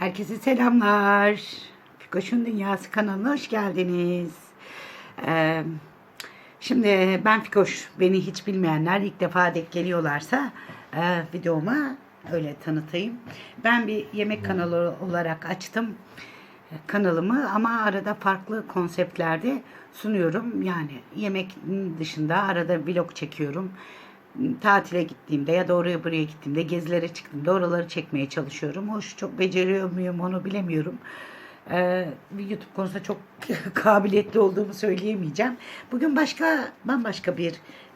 Herkese selamlar. Fikoş'un Dünyası kanalına hoş geldiniz. Ee, şimdi ben Fikoş. Beni hiç bilmeyenler ilk defa denk geliyorlarsa e, videoma öyle tanıtayım. Ben bir yemek kanalı olarak açtım kanalımı ama arada farklı konseptlerde sunuyorum. Yani yemek dışında arada vlog çekiyorum. Tatile gittiğimde ya da oraya buraya gittiğimde gezilere çıktığımda oraları çekmeye çalışıyorum. Hoş çok beceriyor muyum onu bilemiyorum. Ee, YouTube konusunda çok kabiliyetli olduğumu söyleyemeyeceğim. Bugün başka bambaşka bir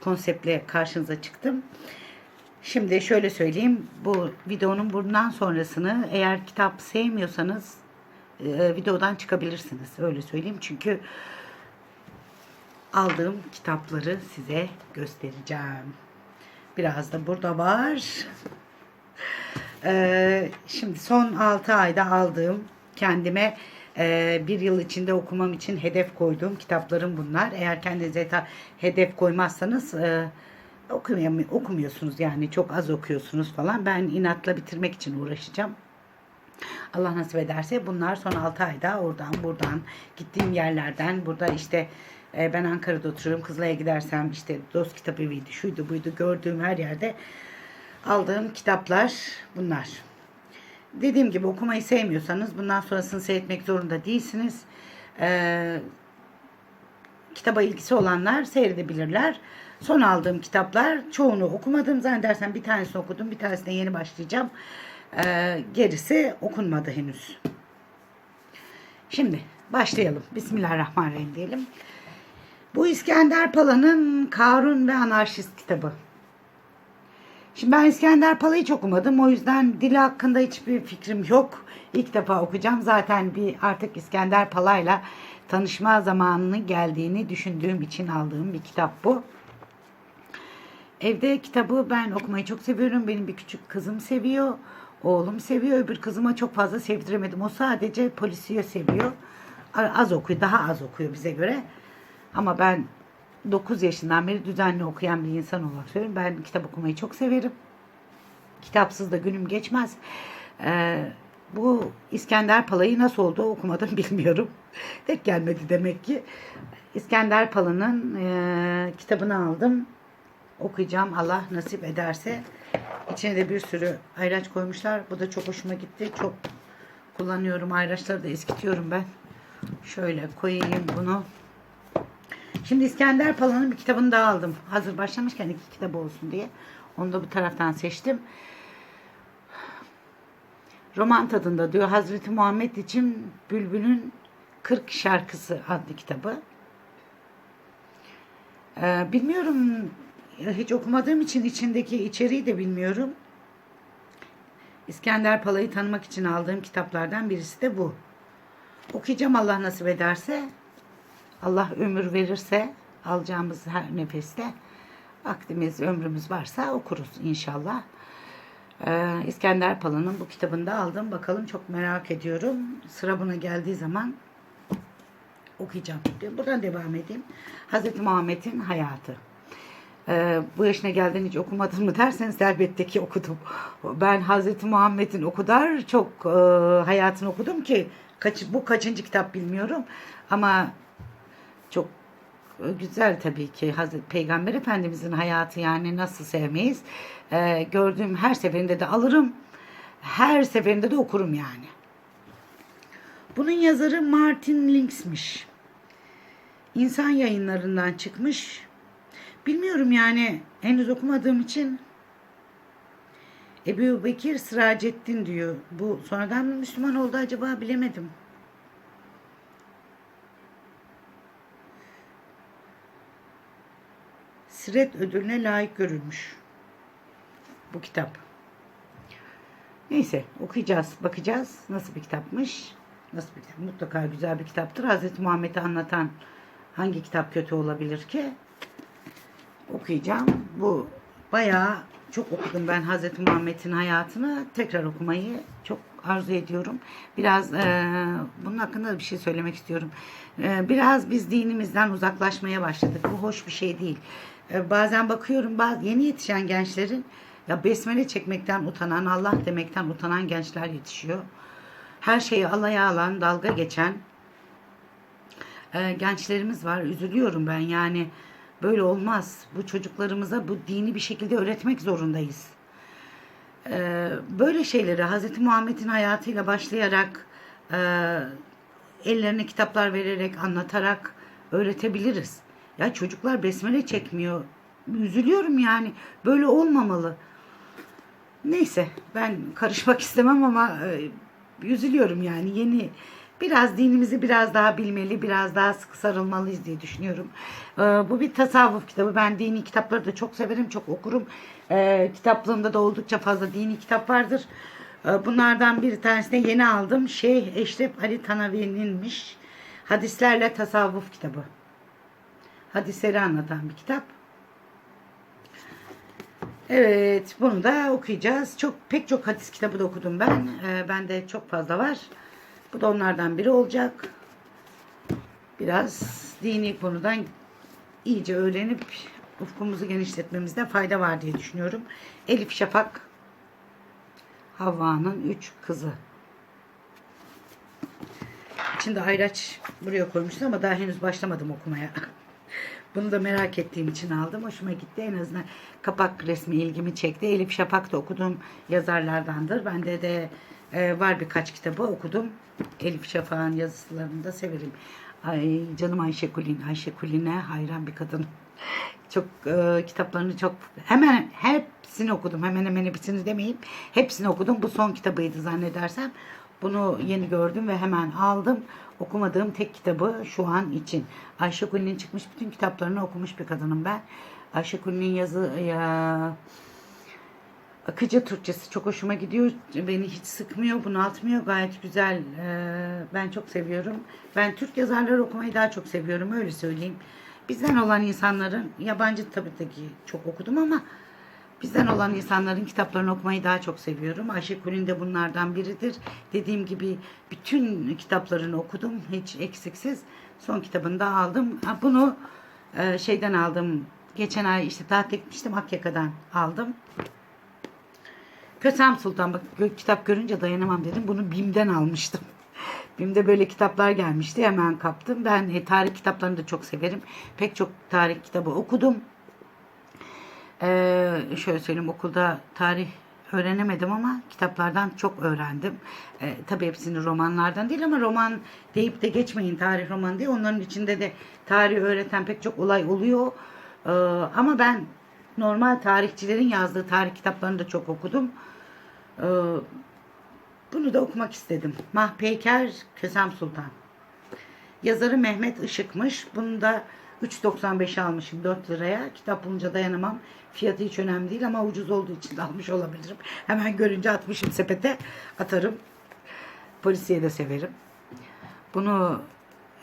konseptle karşınıza çıktım. Şimdi şöyle söyleyeyim. Bu videonun bundan sonrasını eğer kitap sevmiyorsanız e, videodan çıkabilirsiniz. Öyle söyleyeyim. Çünkü aldığım kitapları size göstereceğim. Biraz da burada var. Ee, şimdi son 6 ayda aldığım kendime e, bir yıl içinde okumam için hedef koyduğum kitaplarım bunlar. Eğer kendinize hedef koymazsanız e, okuyam- okumuyorsunuz yani çok az okuyorsunuz falan. Ben inatla bitirmek için uğraşacağım. Allah nasip ederse bunlar son 6 ayda oradan buradan gittiğim yerlerden burada işte e, ben Ankara'da oturuyorum. Kızılay'a gidersem işte dost kitabı eviydi, şuydu buydu gördüğüm her yerde aldığım kitaplar bunlar. Dediğim gibi okumayı sevmiyorsanız bundan sonrasını seyretmek zorunda değilsiniz. Ee, kitaba ilgisi olanlar seyredebilirler. Son aldığım kitaplar çoğunu okumadım. Zannedersem bir tanesini okudum. Bir tanesine yeni başlayacağım. Ee, gerisi okunmadı henüz. Şimdi başlayalım. Bismillahirrahmanirrahim diyelim. Bu İskender Pala'nın Karun ve Anarşist kitabı. Şimdi ben İskender Pala'yı hiç okumadım. O yüzden dili hakkında hiçbir fikrim yok. İlk defa okuyacağım. Zaten bir artık İskender Pala'yla tanışma zamanının geldiğini düşündüğüm için aldığım bir kitap bu. Evde kitabı ben okumayı çok seviyorum. Benim bir küçük kızım seviyor. Oğlum seviyor. Öbür kızıma çok fazla sevdiremedim. O sadece polisiye seviyor. Az okuyor. Daha az okuyor bize göre. Ama ben 9 yaşından beri düzenli okuyan bir insan olarak söylüyorum. Ben kitap okumayı çok severim. Kitapsız da günüm geçmez. Ee, bu İskender Pala'yı nasıl oldu okumadım bilmiyorum. Tek gelmedi demek ki. İskender Pala'nın e, kitabını aldım. Okuyacağım Allah nasip ederse. İçine de bir sürü ayraç koymuşlar. Bu da çok hoşuma gitti. Çok kullanıyorum. Ayraçları da eskitiyorum ben. Şöyle koyayım bunu. Şimdi İskender Pala'nın bir kitabını daha aldım. Hazır başlamışken iki kitap olsun diye. Onu da bu taraftan seçtim. Roman tadında diyor Hazreti Muhammed için Bülbül'ün 40 şarkısı adlı kitabı. Ee, bilmiyorum hiç okumadığım için içindeki içeriği de bilmiyorum. İskender Pala'yı tanımak için aldığım kitaplardan birisi de bu. Okuyacağım Allah nasip ederse. Allah ömür verirse alacağımız her nefeste vaktimiz, ömrümüz varsa okuruz inşallah. Ee, İskender Pala'nın bu kitabını da aldım. Bakalım çok merak ediyorum. Sıra buna geldiği zaman okuyacağım. Buradan devam edeyim. Hazreti Muhammed'in hayatı. Ee, bu yaşına geldin hiç okumadın mı derseniz elbette ki okudum. Ben Hazreti Muhammed'in o kadar çok e, hayatını okudum ki kaç, bu kaçıncı kitap bilmiyorum. Ama güzel tabii ki Hazreti Peygamber Efendimizin hayatı yani nasıl sevmeyiz. Ee, gördüğüm her seferinde de alırım. Her seferinde de okurum yani. Bunun yazarı Martin Links'miş. İnsan yayınlarından çıkmış. Bilmiyorum yani henüz okumadığım için Ebu Bekir Sıracettin diyor. Bu sonradan mı Müslüman oldu acaba bilemedim. Siret ödülüne layık görülmüş. Bu kitap. Neyse okuyacağız, bakacağız nasıl bir kitapmış. Nasıl bir kitap? Mutlaka güzel bir kitaptır. Hazreti Muhammed'i anlatan hangi kitap kötü olabilir ki? Okuyacağım. Bu bayağı çok okudum ben Hazreti Muhammed'in hayatını. Tekrar okumayı çok arzu ediyorum. Biraz e, bunun hakkında da bir şey söylemek istiyorum. E, biraz biz dinimizden uzaklaşmaya başladık. Bu hoş bir şey değil. E, bazen bakıyorum bazı yeni yetişen gençlerin ya besmele çekmekten utanan, Allah demekten utanan gençler yetişiyor. her şeyi alaya alan, dalga geçen e, gençlerimiz var. Üzülüyorum ben yani. Böyle olmaz. Bu çocuklarımıza bu dini bir şekilde öğretmek zorundayız. E, böyle şeyleri Hz. Muhammed'in hayatıyla başlayarak e, ellerine kitaplar vererek, anlatarak öğretebiliriz. Ya çocuklar besmele çekmiyor. Üzülüyorum yani. Böyle olmamalı. Neyse ben karışmak istemem ama e, üzülüyorum yani yeni biraz dinimizi biraz daha bilmeli, biraz daha sıkı sarılmalıyız diye düşünüyorum. E, bu bir tasavvuf kitabı. Ben dini kitapları da çok severim, çok okurum. E, kitaplığımda da oldukça fazla dini kitap vardır. E, bunlardan bir tanesini yeni aldım. Şeyh Eşref Ali Tanavi'ninmiş. Hadislerle Tasavvuf kitabı. Hadisleri anlatan bir kitap. Evet, bunu da okuyacağız. Çok pek çok hadis kitabı da okudum ben. Ee, bende çok fazla var. Bu da onlardan biri olacak. Biraz dini konudan iyice öğrenip ufkumuzu genişletmemizde fayda var diye düşünüyorum. Elif Şafak Havva'nın üç kızı. İçinde ayraç buraya koymuştum ama daha henüz başlamadım okumaya. Bunu da merak ettiğim için aldım. Hoşuma gitti. En azından kapak resmi ilgimi çekti. Elif Şafak da okuduğum yazarlardandır. Bende de e, var birkaç kitabı okudum. Elif Şafak'ın yazılarını da severim. Ay canım Ayşe Kulin. Ayşe Kulin'e hayran bir kadın. Çok e, kitaplarını çok hemen hepsini okudum. Hemen hemen hepsini demeyeyim. Hepsini okudum. Bu son kitabıydı zannedersem. Bunu yeni gördüm ve hemen aldım. Okumadığım tek kitabı şu an için. Ayşe Kulin'in çıkmış bütün kitaplarını okumuş bir kadınım ben. Ayşe Kulin'in yazı ya, akıcı Türkçesi çok hoşuma gidiyor. Beni hiç sıkmıyor, bunaltmıyor. Gayet güzel. Ee, ben çok seviyorum. Ben Türk yazarları okumayı daha çok seviyorum. Öyle söyleyeyim. Bizden olan insanların, yabancı tabii ki çok okudum ama Bizden olan insanların kitaplarını okumayı daha çok seviyorum. Ayşe Kulin de bunlardan biridir. Dediğim gibi bütün kitaplarını okudum. Hiç eksiksiz. Son kitabını da aldım. Ha, bunu e, şeyden aldım. Geçen ay işte tatil etmiştim. Akyaka'dan aldım. Kösem Sultan bak kitap görünce dayanamam dedim. Bunu BİM'den almıştım. BİM'de böyle kitaplar gelmişti. Hemen kaptım. Ben e, tarih kitaplarını da çok severim. Pek çok tarih kitabı okudum. Ee, şöyle söyleyeyim okulda tarih öğrenemedim ama kitaplardan çok öğrendim. Ee, tabii hepsini romanlardan değil ama roman deyip de geçmeyin tarih roman diye. Onların içinde de tarih öğreten pek çok olay oluyor. Ee, ama ben normal tarihçilerin yazdığı tarih kitaplarını da çok okudum. Ee, bunu da okumak istedim. Mahpeyker Kösem Sultan. Yazarı Mehmet Işık'mış. Bunu da 3.95 almışım 4 liraya. Kitap bulunca dayanamam. Fiyatı hiç önemli değil ama ucuz olduğu için de almış olabilirim. Hemen görünce atmışım sepete atarım. Polisiye de severim. Bunu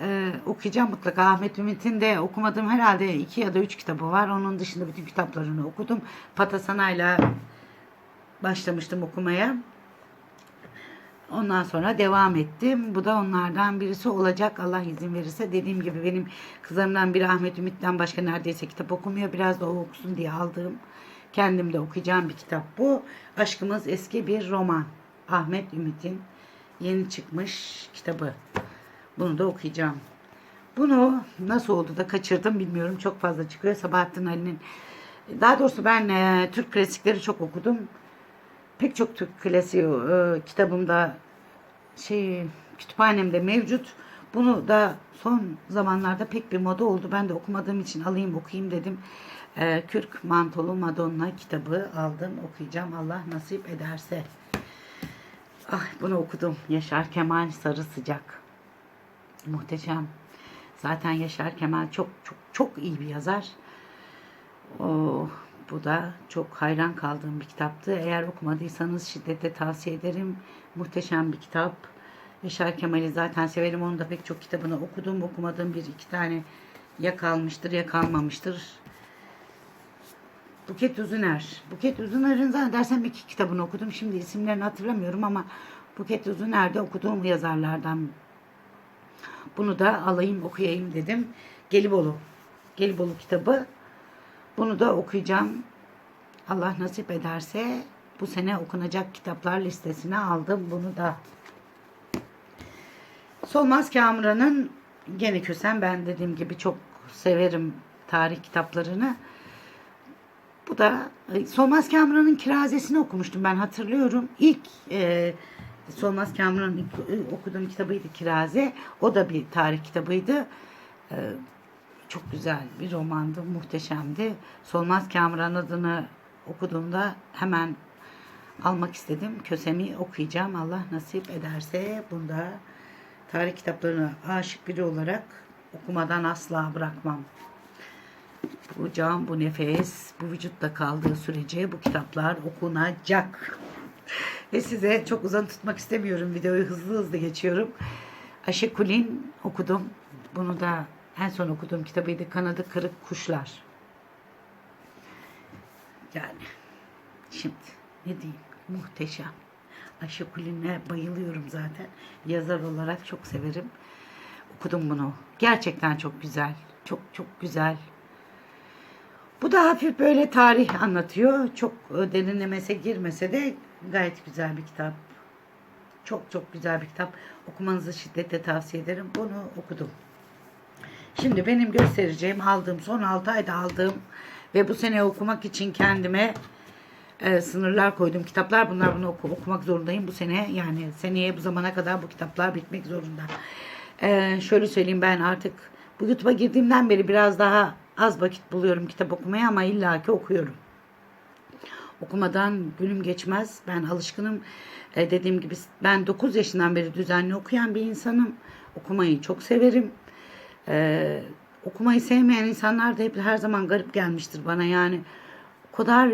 e, okuyacağım mutlaka. Ahmet Ümit'in de okumadığım herhalde 2 ya da 3 kitabı var. Onun dışında bütün kitaplarını okudum. Patasana'yla başlamıştım okumaya. Ondan sonra devam ettim. Bu da onlardan birisi olacak Allah izin verirse. Dediğim gibi benim kızlarımdan biri Ahmet Ümit'ten başka neredeyse kitap okumuyor. Biraz da o okusun diye aldığım, kendim de okuyacağım bir kitap bu. Aşkımız eski bir roman. Ahmet Ümit'in yeni çıkmış kitabı. Bunu da okuyacağım. Bunu nasıl oldu da kaçırdım bilmiyorum. Çok fazla çıkıyor. Sabahattin Ali'nin daha doğrusu ben e, Türk klasikleri çok okudum pek çok Türk klasiği e, kitabımda şey kütüphanemde mevcut. Bunu da son zamanlarda pek bir moda oldu. Ben de okumadığım için alayım okuyayım dedim. E, Kürk Mantolu Madonna kitabı aldım. Okuyacağım Allah nasip ederse. Ah bunu okudum. Yaşar Kemal Sarı Sıcak. Muhteşem. Zaten Yaşar Kemal çok çok çok iyi bir yazar. Oh, bu da çok hayran kaldığım bir kitaptı. Eğer okumadıysanız şiddetle tavsiye ederim. Muhteşem bir kitap. Yaşar Kemal'i zaten severim. Onun da pek çok kitabını okudum. Okumadığım bir iki tane ya kalmıştır ya kalmamıştır. Buket Uzuner. Buket Uzuner'in zannedersem iki kitabını okudum. Şimdi isimlerini hatırlamıyorum ama Buket Uzuner'de okuduğum yazarlardan. Bunu da alayım okuyayım dedim. Gelibolu. Gelibolu kitabı. Bunu da okuyacağım. Allah nasip ederse bu sene okunacak kitaplar listesine aldım bunu da. Solmaz Kamuran'ın gene Kösem ben dediğim gibi çok severim tarih kitaplarını. Bu da e, Solmaz Kamuran'ın Kirazesini okumuştum ben hatırlıyorum. İlk e, Solmaz Kamuran'ın e, okuduğum kitabıydı Kiraze. O da bir tarih kitabıydı. E, çok güzel bir romandı, muhteşemdi. Solmaz Kamuran adını okuduğumda hemen almak istedim. Kösemi okuyacağım. Allah nasip ederse bunda tarih kitaplarına aşık biri olarak okumadan asla bırakmam. Bu can, bu nefes, bu vücutta kaldığı sürece bu kitaplar okunacak. Ve size çok uzun tutmak istemiyorum. Videoyu hızlı hızlı geçiyorum. Ayşe Kulin okudum. Bunu da en son okuduğum kitabıydı. Kanadı Kırık Kuşlar. Yani şimdi ne diyeyim muhteşem. Ayşe Kulin'e bayılıyorum zaten. Yazar olarak çok severim. Okudum bunu. Gerçekten çok güzel. Çok çok güzel. Bu da hafif böyle tarih anlatıyor. Çok e, derinlemese girmese de gayet güzel bir kitap. Çok çok güzel bir kitap. Okumanızı şiddetle tavsiye ederim. Bunu okudum. Şimdi benim göstereceğim aldığım son 6 ayda aldığım ve bu sene okumak için kendime e, sınırlar koydum kitaplar. Bunlar bunu oku- okumak zorundayım bu sene. Yani seneye bu zamana kadar bu kitaplar bitmek zorunda. E, şöyle söyleyeyim ben artık bu YouTube'a girdiğimden beri biraz daha az vakit buluyorum kitap okumaya ama illaki okuyorum. Okumadan günüm geçmez. Ben alışkınım. E, dediğim gibi ben 9 yaşından beri düzenli okuyan bir insanım. Okumayı çok severim. E, okumayı sevmeyen insanlar da hep her zaman garip gelmiştir bana. Yani o kadar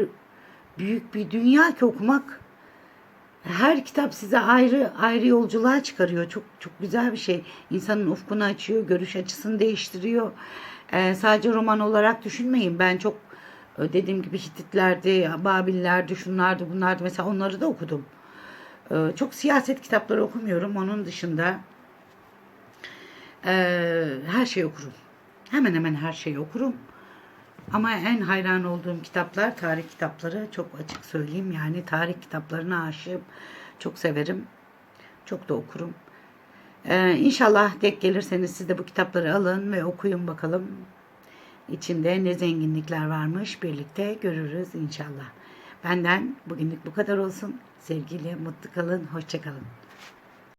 büyük bir dünya ki okumak. Her kitap size ayrı ayrı yolculuğa çıkarıyor. Çok çok güzel bir şey. İnsanın ufkunu açıyor, görüş açısını değiştiriyor. Ee, sadece roman olarak düşünmeyin. Ben çok e, dediğim gibi Hititlerdi, Babillerdi, şunlardı, bunlardı. Mesela onları da okudum. Ee, çok siyaset kitapları okumuyorum. Onun dışında e, her şeyi okurum. Hemen hemen her şeyi okurum. Ama en hayran olduğum kitaplar tarih kitapları. Çok açık söyleyeyim. Yani tarih kitaplarına aşığım. Çok severim. Çok da okurum. Ee, inşallah denk gelirseniz siz de bu kitapları alın ve okuyun bakalım. İçinde ne zenginlikler varmış birlikte görürüz inşallah. Benden bugünlük bu kadar olsun. Sevgiyle mutlu kalın. Hoşça kalın.